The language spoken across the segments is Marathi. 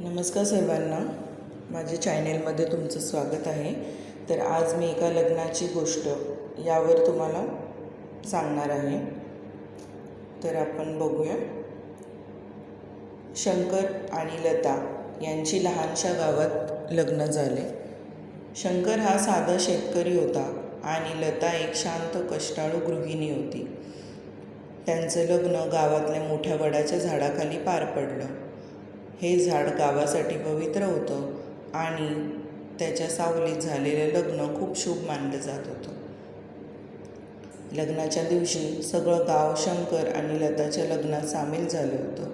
नमस्कार सर्वांना. माझ्या चॅनेलमध्ये तुमचं स्वागत आहे. तर आज मी एका लग्नाची गोष्ट यावर तुम्हाला सांगणार आहे. तर आपण बघूया. शंकर आणि लता यांची लहानशा गावात लग्न झाले. शंकर हा साधा शेतकरी होता आणि लता एक शांत कष्टाळू गृहिणी होती. त्यांचं लग्न गावातल्या मोठ्या वडाच्या झाडाखाली पार पडलं. हे झाड गावासाठी पवित्र होतं आणि त्याच्या सावलीत झालेलं लग्न खूप शुभ मानलं जात होतं. लग्नाच्या दिवशी सगळं गाव शंकर आणि लताच्या लग्नात सामील झालं होतं.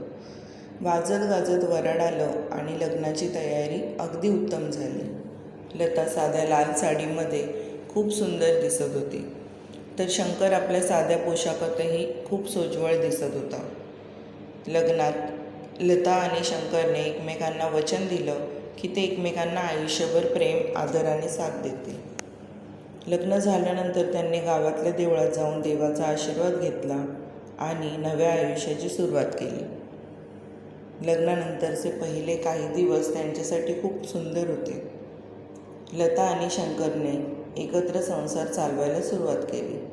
वाजत गाजत वराड आलं आणि लग्नाची तयारी अगदी उत्तम झाली. लता साध्या लाल साडीमध्ये खूप सुंदर दिसत होती. तर शंकर आपल्या साध्या पोशाखातही खूप सोज्वळ दिसत होता. लग्नात लता आणि शंकरने एकमेकांना वचन दिलं की ते एकमेकांना आयुष्यभर प्रेम आदराने साथ देतील. लग्न झाल्यानंतर त्यांनी गावातल्या देवळात जाऊन देवाचा आशीर्वाद घेतला आणि नव्या आयुष्याची सुरुवात केली. लग्नानंतरचे पहिले काही दिवस त्यांच्यासाठी खूप सुंदर होते. लता आणि शंकरने एकत्र संसार चालवायला सुरुवात केली.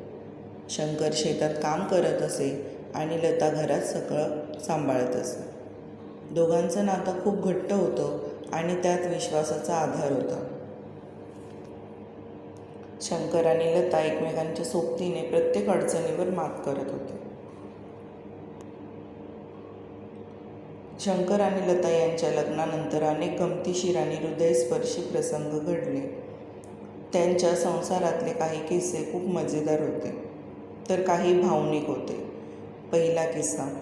शंकर शेतात काम करत असे आणि लता घरात सगळं सांभाळत असे. दोघांचं नातं खूप घट्ट होतं आणि त्यात विश्वासाचा आधार होता. शंकर आणि लता एकमेकांच्या सोबतीने प्रत्येक अडचणीवर मात करत होते. शंकर आणि लता यांच्या लग्नानंतर अनेक गमतीशीर आणि हृदयस्पर्शी प्रसंग घडले. त्यांच्या संसारातले काही किस्से खूप मजेदार होते. तर काही भावनिक होते. पहिला किस्सा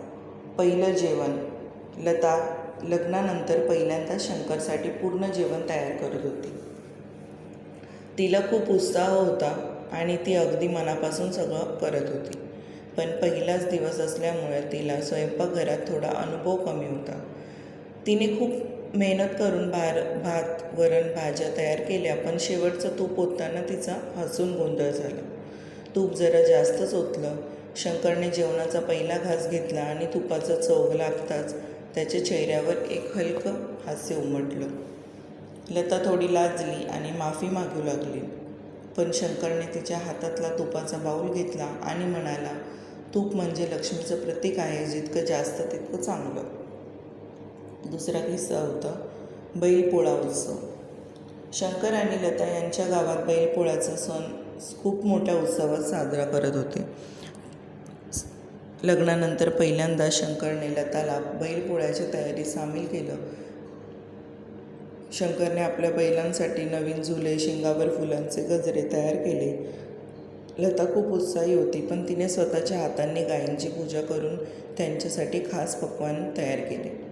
पहिलं जेवण लता लग्नानंतर पहिल्यांदा शंकरसाठी पूर्ण जेवण तयार करत होती. तिला खूप उत्साह होता आणि ती अगदी मनापासून सगळं करत होती. पण पहिलाच दिवस असल्यामुळे तिला स्वयंपाकघरात थोडा अनुभव कमी होता. तिने खूप मेहनत करून भार भात वरण भाज्या तयार केल्या पण शेवटचं तूप ओतताना तिचा हसून गोंधळ झाला. तूप जरा जास्तच ओतलं. शंकरने जेवणाचा पहिला घास घेतला आणि तुपाचा चव लागताच त्याच्या चेहऱ्यावर एक हलकं हास्य उमटलं. लता थोडी लाजली आणि माफी मागू लागली. पण शंकरने तिच्या हातातला तुपाचा बाऊल घेतला आणि म्हणाला तूप म्हणजे लक्ष्मीचं प्रतीक आहे जितकं जास्त तितकं चांगलं. दुसरा किस्सा होता बैलपोळा उत्सव. शंकर आणि लता यांच्या गावात बैलपोळ्याचा सण खूप मोठ्या उत्सवात साजरा करत होते. लग्नानंतर पहिल्यांदा शंकरने लताला बैलपोळ्याच्या तयारीत सामील केलं. शंकरने आपल्या बैलांसाठी नवीन झुले शिंगावर फुलांचे गजरे तयार केले. लता खूप उत्साही होती पण तिने स्वतःच्या हातांनी गायींची पूजा करून त्यांच्यासाठी खास पक्वान तयार केले.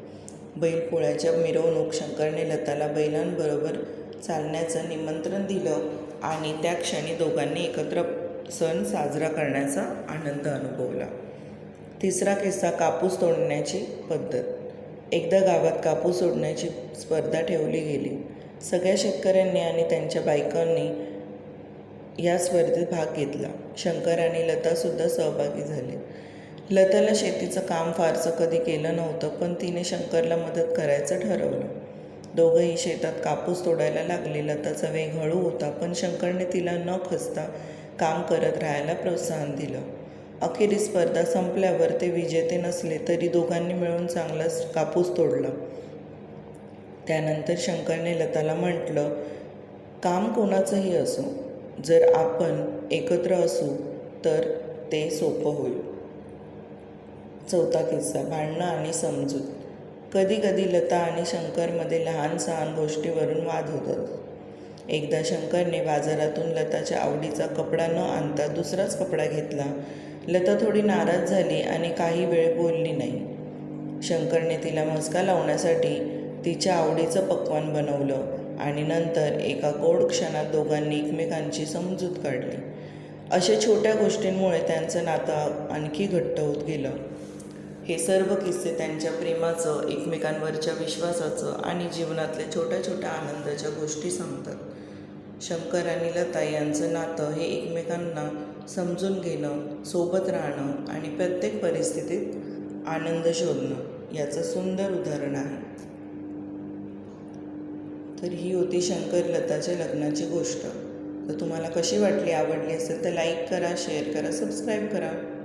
बैलपोळ्याच्या मिरवणूक शंकरने लताला बैलांबरोबर चालण्याचं निमंत्रण दिलं आणि त्या क्षणी दोघांनी एकत्र सण साजरा करण्याचा आनंद अनुभवला. तिसरा किस्सा कापूस तोडण्याची पद्धत. एकदा गावात कापूस तोडण्याची स्पर्धा ठेवली गेली. सगळ्या शेतकऱ्यांनी आणि त्यांच्या बायकांनी या स्पर्धेत भाग घेतला. शंकर आणि लतासुद्धा सहभागी झाले. लताला शेतीचं काम फारसं कधी केलं नव्हतं पण तिने शंकरला मदत करायचं ठरवलं. दोघंही शेतात कापूस तोडायला लागले. लताचा वेग हळू होता पण शंकरने तिला न खचता काम करत राहायला प्रोत्साहन दिलं. अखेरीस स्पर्धा संपल्यावर ते विजेते नसले तरी दोघांनी मिळून चांगलाच कापूस तोडला. त्यानंतर शंकरने लताला म्हटलं काम कोणाचंही असो जर आपण एकत्र असू तर ते सोपं होईल. चौथा किस्सा भांडणं आणि समजूत. कधी कधी लता आणि शंकरमध्ये लहान सहान गोष्टीवरून वाद होतात. एकदा शंकरने बाजारातून लताच्या आवडीचा कपडा न आणता दुसराच कपडा घेतला. लता थोडी नाराज झाली आणि काही वेळ बोलली नाही. शंकरने तिला मस्का लावण्यासाठी तिच्या आवडीचं पक्वान बनवलं आणि नंतर एका गोड क्षणात दोघांनी एकमेकांची समजूत काढली. अशा छोट्या गोष्टींमुळे त्यांचं नातं आणखी घट्ट होत गेलं. हे सर्व किस्से त्यांच्या प्रेमाचं एकमेकांवरच्या विश्वासाचं आणि जीवनातल्या छोट्या छोट्या आनंदाच्या गोष्टी सांगतात. शंकर आणि लता यांचं नातं हे एकमेकांना समजून घेणं सोबत राहणं आणि प्रत्येक परिस्थितीत आनंद शोधणं याचं सुंदर उदाहरण आहे. तर ही होती शंकर लताच्या लग्नाची गोष्ट. तर तुम्हाला कशी वाटली आवडली असेल तर लाईक करा शेअर करा सबस्क्राईब करा.